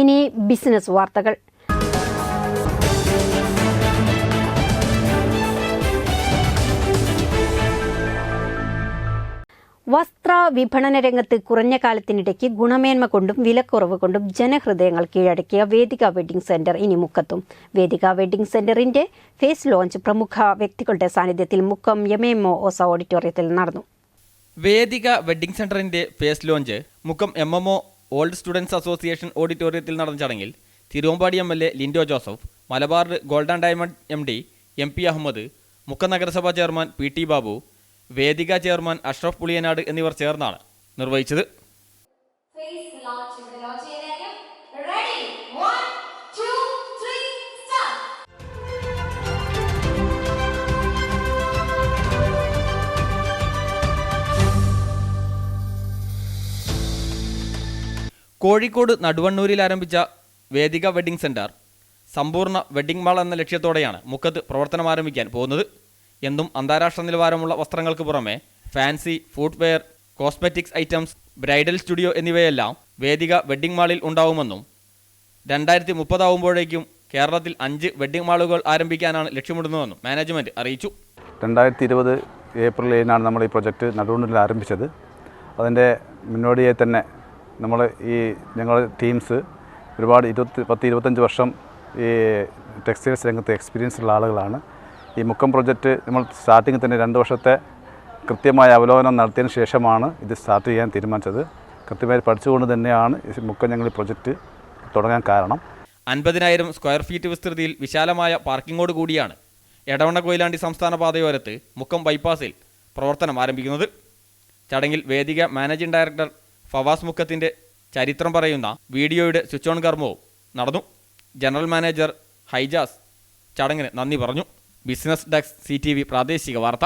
ഇനി ബിസിനസ് വാർത്തകൾ. വസ്ത്ര വിപണന രംഗത്ത് കുറഞ്ഞ കാലത്തിനിടയ്ക്ക് ഗുണമേന്മ കൊണ്ടും വിലക്കുറവ് കൊണ്ടും ജനഹൃദയങ്ങൾ കീഴടക്കിയ വേദിക വെഡ്ഡിംഗ് സെന്റർ ഇനി മുക്കത്തും. വേദിക വെഡ്ഡിംഗ് സെന്ററിന്റെ ഫേസ് ലോഞ്ച് പ്രമുഖ വ്യക്തികളുടെ സാന്നിധ്യത്തിൽ മുക്കം എം എം ഒ ഓസ ഓഡിറ്റോറിയത്തിൽ നടന്നു. വേദിക വെഡ്ഡിംഗ് സെന്ററിന്റെ phase launch Mukkam MMO old students association ഓഡിറ്റോറിയത്തിൽ നടന്ന ചടങ്ങിൽ Thiruvambady M L A Lindo Joseph Malabar golden diamond M D M P Ahammed Mukkam നഗരസഭാ chairman P T Babu Vedika chairman Ashraf Puliyanad എന്നിവർ ചേർന്നാണ് നിർവഹിച്ചത്. കോഴിക്കോട് നടുവണ്ണൂരിൽ ആരംഭിച്ച വേദിക വെഡ്ഡിംഗ് സെന്റർ സമ്പൂർണ വെഡിംഗ് മാൾ എന്ന ലക്ഷ്യത്തോടെയാണ് മുക്കത്ത് പ്രവർത്തനം ആരംഭിക്കാൻ പോകുന്നത്. എന്നും അന്താരാഷ്ട്ര നിലവാരമുള്ള വസ്ത്രങ്ങൾക്ക് പുറമെ fancy footwear cosmetics items bridal studio എന്നിവയെല്ലാം വേദിക വെഡിംഗ് മാളിൽ ഉണ്ടാവുമെന്നും രണ്ടായിരത്തി മുപ്പതാവുമ്പോഴേക്കും കേരളത്തിൽ അഞ്ച് വെഡിംഗ് മാളുകൾ ആരംഭിക്കാനാണ് ലക്ഷ്യമിടുന്നതെന്നും മാനേജ്മെന്റ് അറിയിച്ചു. രണ്ടായിരത്തി ഇരുപത് ഏപ്രിൽ ഏഴിനാണ് നമ്മൾ ഈ പ്രൊജക്റ്റ് നടുവണ്ണൂരിൽ ആരംഭിച്ചത്. അതിന്റെ മുന്നോടിയായി തന്നെ നമ്മൾ ഈ ഞങ്ങളുടെ ടീംസ് ഒരുപാട് ഇരുപത്തി പത്ത് ഇരുപത്തഞ്ച് വർഷം ഈ ടെക്സ്റ്റൈൽസ് രംഗത്ത് എക്സ്പീരിയൻസ് ഉള്ള ആളുകളാണ്. ഈ മുക്കം പ്രൊജക്റ്റ് നമ്മൾ സ്റ്റാർട്ടിങ്ങിൽ തന്നെ രണ്ട് വർഷത്തെ കൃത്യമായ അവലോകനം നടത്തിയതിന് ശേഷമാണ് ഇത് സ്റ്റാർട്ട് ചെയ്യാൻ തീരുമാനിച്ചത്. കൃത്യമായി പഠിച്ചുകൊണ്ട് തന്നെയാണ് ഈ മുക്കം ഞങ്ങൾ ഈ പ്രൊജക്റ്റ് തുടങ്ങാൻ കാരണം. അൻപതിനായിരം സ്ക്വയർ ഫീറ്റ് വിസ്തൃതിയിൽ വിശാലമായ പാർക്കിങ്ങോട് കൂടിയാണ് എടവണ്ണ കൊയിലാണ്ടി സംസ്ഥാന പാതയോരത്ത് മുക്കം ബൈപ്പാസിൽ പ്രവർത്തനം ആരംഭിക്കുന്നത്. ചടങ്ങിൽ വേദിക മാനേജിംഗ് ഡയറക്ടർ ഫവാസ് മുക്കത്തിന്റെ ചരിത്രം പറയുന്ന വീഡിയോയുടെ സ്വിച്ച് ഓൺ കർമ്മവും നടന്നു. ജനറൽ മാനേജർ ഹൈജാസ് ചടങ്ങിന് നന്ദി പറഞ്ഞു. ബിസിനസ് ഡെസ്ക് സി പ്രാദേശിക വാർത്ത.